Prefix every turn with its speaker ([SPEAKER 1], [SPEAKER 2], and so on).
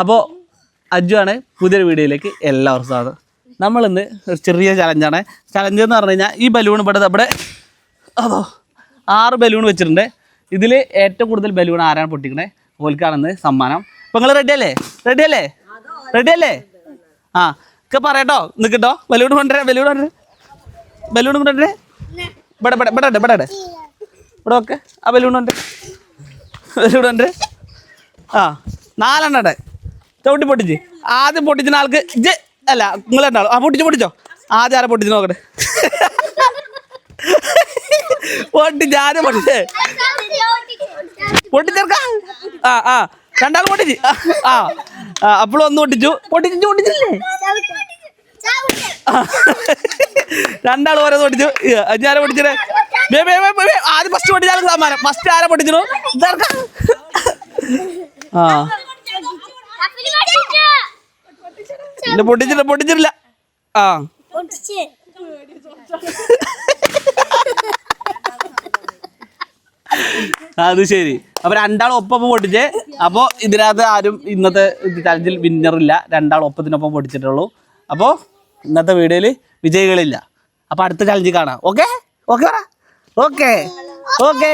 [SPEAKER 1] അപ്പോൾ അജു ആണ് പുതിയൊരു വീഡിയോയിലേക്ക് എല്ലാവർക്കും സ്വാഗതം. നമ്മളിന്ന് ഒരു ചെറിയ ചലഞ്ചാണ് ചലഞ്ച് എന്ന് പറഞ്ഞു കഴിഞ്ഞാൽ ഈ ബലൂൺ ഇവിടെ നമ്മുടെ അതോ ആറ് ബലൂൺ വെച്ചിട്ടുണ്ട്. ഇതിൽ ഏറ്റവും കൂടുതൽ ബലൂൺ ആരാണ് പൊട്ടിക്കണേ? ഓൽക്കാണെന്ന് സമ്മാനം. അപ്പോൾ നിങ്ങൾ റെഡി അല്ലേ? റെഡി അല്ലേ? റെഡി അല്ലേ? ആ ഒക്കെ പറയട്ടോ. നിൽക്കട്ടോ ബലൂൺ കൊണ്ടുവരാം ബലൂൺ കൊണ്ടുവരാം. ബലൂൺ കൊണ്ടുവരേ ഇവിടെ ഇവിടെ ഇവിടെ ഇവിടെ ഉണ്ട്. ഇവിടെ ഓക്കെ ആ ബലൂൺ ഉണ്ട് ബലൂൺ ഉണ്ട് ആ നാലെണ്ണം ചവിട്ടി പൊട്ടിച്ച്. ആദ്യം പൊട്ടിച്ചിന് ആൾക്ക് അല്ല നിങ്ങൾ രണ്ടാളും. ആ പൊട്ടിച്ച് പൊട്ടിച്ചോ? ആദ്യം ആരെ പൊട്ടിച്ച് നോക്കട്ടെ. പൊട്ടിച്ച് ആദ്യം പൊട്ടിച്ചേ. പൊട്ടിച്ചേർക്ക ആ ആ. രണ്ടാൾ പൊട്ടിച്ച്. ആ ആ. അപ്പോഴും ഒന്ന് പൊട്ടിച്ചു. പൊട്ടിച്ചു പൊട്ടിച്ചില്ലേ? രണ്ടാൾ ഓരോ പൊട്ടിച്ചു. ഞാൻ പൊട്ടിച്ചേ. ആദ്യം ഫസ്റ്റ് പൊട്ടിച്ചാൽ സമ്മാനം. ഫസ്റ്റ് ആരെ പൊട്ടിച്ചു ഇതാർക്കാ? ആ. ഇല്ല പൊട്ടിച്ചില്ല പൊട്ടിച്ചില്ല. ആ. അത് ശരി. അപ്പൊ രണ്ടാളും ഒപ്പം പൊട്ടിച്ചേ. അപ്പോ ഇതിനകത്ത് ആരും ഇന്നത്തെ ചലഞ്ചിൽ വിന്നറില്ല രണ്ടാൾ ഒപ്പത്തിനൊപ്പം പൊട്ടിച്ചിട്ടുള്ളൂ. അപ്പോ ഇന്നത്തെ വീഡിയോയിൽ വിജയികളില്ല. അപ്പൊ അടുത്ത ചലഞ്ചിൽ കാണാം. Okay okay okay okay